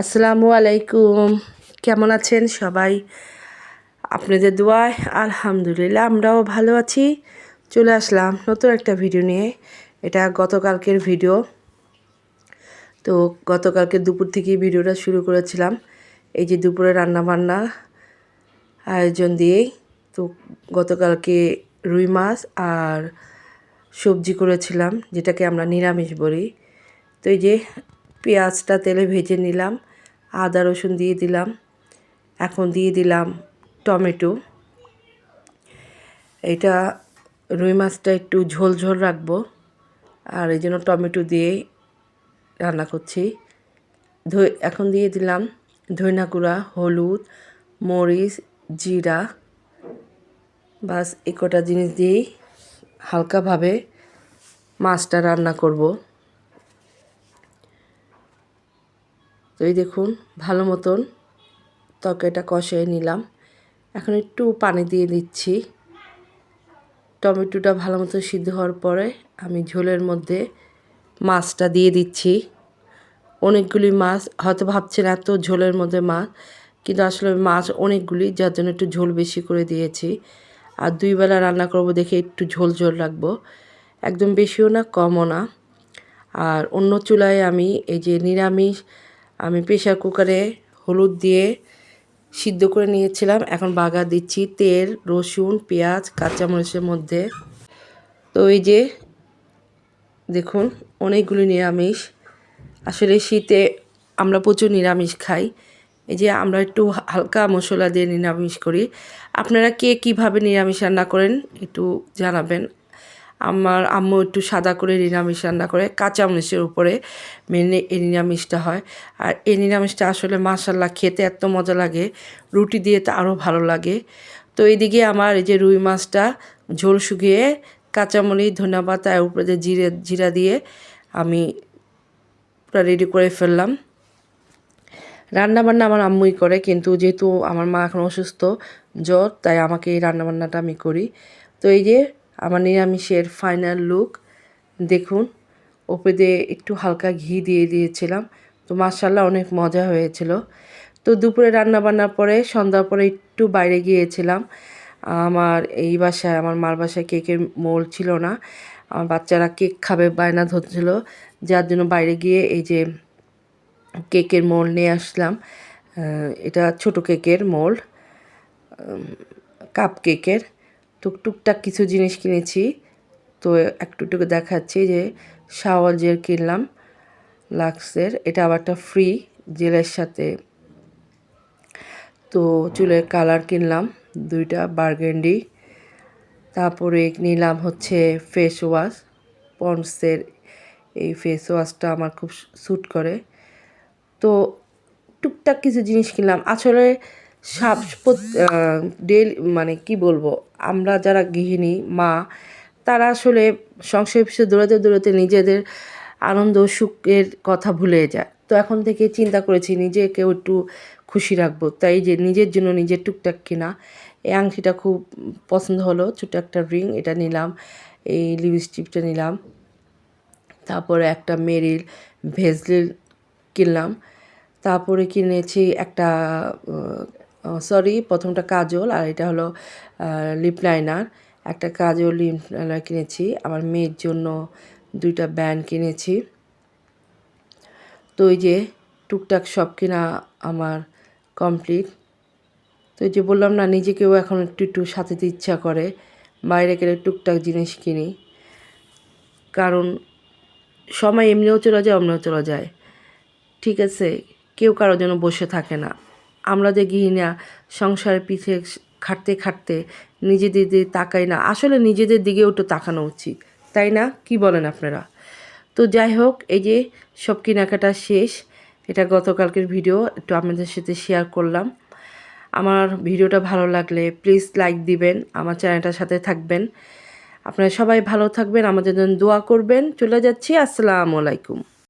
আসসালামু আলাইকুম। কেমন আছেন সবাই? আপনাদের দোয়ায় আলহামদুলিল্লাহ আমরাও ভালো আছি। চলে আসলাম নতুন একটা ভিডিও নিয়ে। এটা গতকালকের ভিডিও। তো গতকালকে দুপুর থেকেই ভিডিওটা শুরু করেছিলাম। এই যে দুপুরে রান্নাবান্না আয়োজন দিয়েই। তো গতকালকে রুই মাছ আর সবজি করেছিলাম, যেটাকে আমরা নিরামিষ বলি। তো এই যে পেঁয়াজটা তেলে ভেজে নিলাম। আদা রসুন দিয়ে দিলাম। এখন দিয়ে দিলাম টমেটো। এটা রুই মাছটা একটু ঝোল ঝোল রাখব। আর এই জন্য টমেটো দিয়ে রান্না করছি। এখন দিয়ে দিলাম ধইনা গুঁড়া, হলুদ, মরিচ, জিরা। বাস এ কটা জিনিস দিয়েই হালকাভাবে মাছটা রান্না করব। তো এই দেখুন, ভালো মতন তরকারিটা কষিয়ে নিলাম। এখন একটু পানি দিয়ে দিচ্ছি। টমেটোটা ভালো মতো সিদ্ধ হওয়ার পরে আমি ঝোলের মধ্যে মাছটা দিয়ে দিচ্ছি। অনেকগুলি মাছ, হয়তো ভাবছেন এত ঝোলের মধ্যে মাছ, কিন্তু আসলে মাছ অনেকগুলি, যার জন্য একটু ঝোল বেশি করে দিয়েছি। আর দুই বেলা রান্না করব দেখে একটু ঝোল ঝোল রাখব একদম বেশিও না, কমও না। আর অন্য চুলায় আমি এই যে নিরামিষ আমি প্রেশার কুকারে হলুদ দিয়ে সিদ্ধ করে নিয়েছিলাম। এখন বাগা দিচ্ছি তেল, রসুন, পেঁয়াজ, কাঁচামরিচের মধ্যে। তো এই যে, দেখুন, অনেকগুলি নিরামিষ। আসলে শীতে আমরা প্রচুর নিরামিষ খাই। এই যে আমরা একটু হালকা মশলা দিয়ে নিরামিষ করি। আপনারা কে কীভাবে নিরামিষ রান্না করেন একটু জানাবেন। আমার আম্মু একটু সাদা করে নিরামিষ রান্না করে কাঁচা মরিচের উপরে মেনে এই নিরামিষটা হয়। আর এই নিরামিষটা আসলে মাসাল্লা খেতে এত মজা লাগে, রুটি দিয়ে তো আরও ভালো লাগে। তো এইদিকে আমার এই যে রুই মাছটা ঝোল শুকিয়ে কাঁচামরিচ, ধনিয়া পাতা উপরে যে জিরে, জিরা দিয়ে আমি পুরো রেডি করে ফেললাম। রান্নাবান্না আমার আম্মুই করে, কিন্তু যেহেতু আমার মা এখন অসুস্থ, জ্বর, তাই আমাকে এই রান্নাবান্নাটা আমি করি। তো এই যে আমার নিরামিষের ফাইনাল লুক দেখুন ওপরে দিয়ে একটু হালকা ঘি দিয়ে দিয়েছিলাম। তো মার্শাল্লাহ অনেক মজা হয়েছিল। তো দুপুরে রান্না বান্নার পরে, সন্ধ্যার পরে একটু বাইরে গিয়েছিলাম। আমার এই বাসায়, আমার মার বাসায় কেকের মোল ছিল না। আমার বাচ্চারা কেক খাবে, বায়না ধরছিল। যার জন্য বাইরে গিয়ে এই যে কেকের মোল নিয়ে আসলাম। এটা ছোট কেকের মোল। কাপ কেকের। টুকটুকটাক কিছু জিনিস কিনেছি। তো একটু টুকু দেখাচ্ছি যে শাওয়াল জেল কিনলাম, লাক্সের। এটা আবার একটা ফ্রি জেলের সাথে। তো চুলের কালার কিনলাম, দুইটা বার্গেন্ডি তারপরে নিলাম হচ্ছে ফেস ওয়াশ পন্ডসের এই ফেস ওয়াশটা আমার খুব স্যুট করে। তো টুকটাক কিছু জিনিস কিনলাম। আসলে সাপ ডেলি মানে কি বলব, আমরা যারা গৃহিণী, মা, তারা আসলে সংসার পিছিয়ে দৌড়াতে দৌড়াতে নিজেদের আনন্দ সুখের কথা ভুলে যায়। তো এখন থেকে চিন্তা করেছি নিজেকেও একটু খুশি রাখব। তাই যে নিজের জন্য নিজের টুকটাক কিনা। এই আংটিটা খুব পছন্দ হলো ছোটো একটা রিং এটা নিলাম, এই লিপস্টিকটা নিলাম। তারপরে একটা মেরিল ভেজলিল কিনলাম। তারপরে কিনেছি একটা সরি প্রথমটা কাজল আর এটা হলো লিপ লাইনার একটা কাজল লিপ লাইনার কিনেছি। আমার মেয়ের জন্য দুইটা ব্যান্ড কিনেছি। তো এই যে টুকটাক সব কিনা আমার কমপ্লিট তো এই যে বললাম না, নিজেকেও এখন একটু একটু সাথে ইচ্ছা করে। বাইরে গেলে টুকটাক জিনিস কিনি। কারণ সময় এমনিও চলে যায়, অমনিও চলে যায়। ঠিক আছে, কেউ কারোর জন্য বসে থাকে না। আমরা যে গৃহিণীরা সংসারের পিঠে খাটতে খাটতে নিজেদের দিকে তাকাই না। আসলে নিজেদের দিকেও একটু তাকানো উচিত, তাই না? কি বলেন আপনারা? তো যাই হোক, এই যে সব কেনাকাটা শেষ, এটা গতকালকের ভিডিও, একটু আপনাদের সাথে শেয়ার করলাম। আমার ভিডিওটা ভালো লাগলে প্লিজ লাইক দিবেন, আমার চ্যানেলটার সাথে থাকবেন। আপনারা সবাই ভালো থাকবেন, আমাদের জন্য দোয়া করবেন। চলে যাচ্ছি, আসসালামু আলাইকুম।